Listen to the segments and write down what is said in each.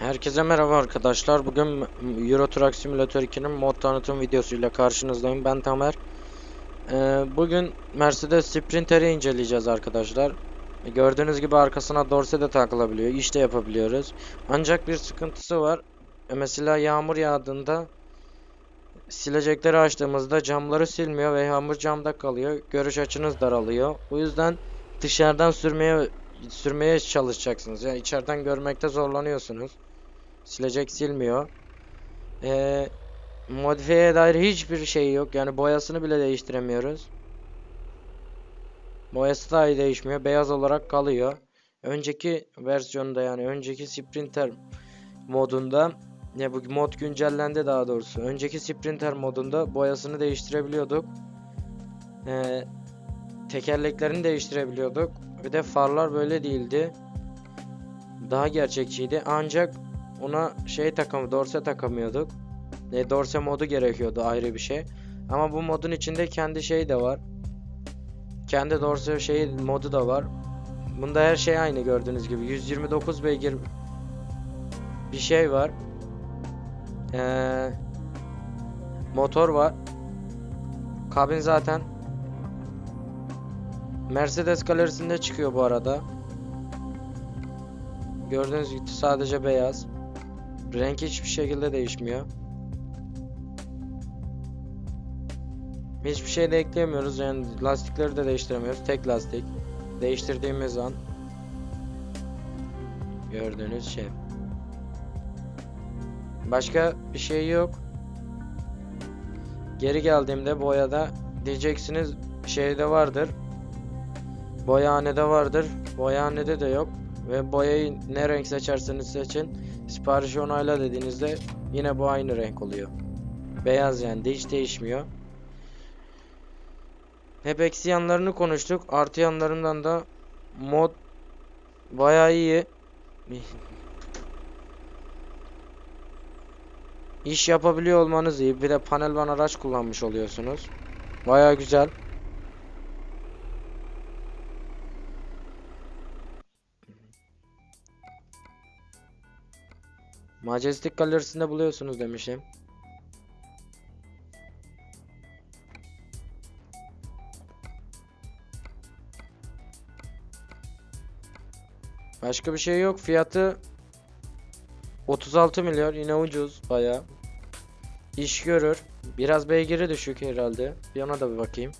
Herkese merhaba arkadaşlar. Bugün Euro Truck Simulator 2'nin mod tanıtım videosuyla karşınızdayım. Ben Tamer. Ee, bugün Mercedes Sprinter'i inceleyeceğiz arkadaşlar. Gördüğünüz gibi arkasına dorse de takılabiliyor. İş de yapabiliyoruz. Ancak bir sıkıntısı var. E, Mesela yağmur yağdığında silecekleri açtığımızda camları silmiyor ve yağmur camda kalıyor. Görüş açınız daralıyor. O yüzden dışarıdan sürmeye sürmeye çalışacaksınız. Yani içeriden görmekte zorlanıyorsunuz. Silecek silmiyor. Ee, modifiyeye dair hiçbir şey yok. Yani boyasını bile değiştiremiyoruz. Boyası dahi değişmiyor. Beyaz olarak kalıyor. Önceki versiyonda yani önceki Sprinter modunda ne bu mod güncellendi daha doğrusu. Önceki Sprinter modunda boyasını değiştirebiliyorduk. Ee, tekerleklerini değiştirebiliyorduk. Bir de farlar böyle değildi. Daha gerçekçiydi. Ancak ona şey takım dorse takamıyorduk. E, dorse modu gerekiyordu ayrı bir şey. Ama bu modun içinde kendi şey de var. Kendi dorse şey modu da var. Bunda her şey aynı gördüğünüz gibi. 129 beygir bir şey var. Ee, motor var. Kabin zaten Mercedes galerisinde çıkıyor bu arada. Gördüğünüz gibi sadece beyaz. Renk hiçbir şekilde değişmiyor. Hiçbir şey de ekleyemiyoruz. Yani lastikleri de değiştiremiyoruz. Tek lastik. Değiştirdiğimiz an gördüğünüz şey. Başka bir şey yok. Geri geldiğimde boyada diyeceksiniz şeyde vardır. Boyahanede vardır. Boyahanede de yok. Ve boyayı ne renk seçerseniz seçin. Siparişi onayla dediğinizde yine bu aynı renk oluyor. Beyaz yani de hiç değişmiyor. Hep eksi yanlarını konuştuk. Artı yanlarından da mod bayağı iyi. İş yapabiliyor olmanız iyi. Bir de panel van araç kullanmış oluyorsunuz. Bayağı güzel. Majestic galerisinde buluyorsunuz demişim. Başka bir şey yok. Fiyatı 36 milyon. Yine ucuz baya. İş görür. Biraz beygiri düşük herhalde. Bir ona da bir bakayım.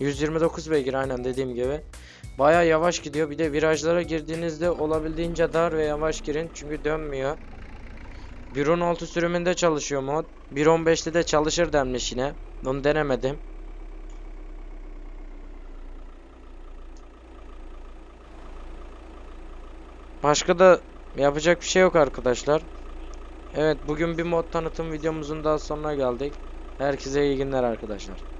129 beygir aynen dediğim gibi. Baya yavaş gidiyor. Bir de virajlara girdiğinizde olabildiğince dar ve yavaş girin. Çünkü dönmüyor. 1.16 sürümünde çalışıyor mod. 1.15'te de çalışır denmiş yine. Onu denemedim. Başka da yapacak bir şey yok arkadaşlar. Evet bugün bir mod tanıtım videomuzun daha sonuna geldik. Herkese iyi günler arkadaşlar.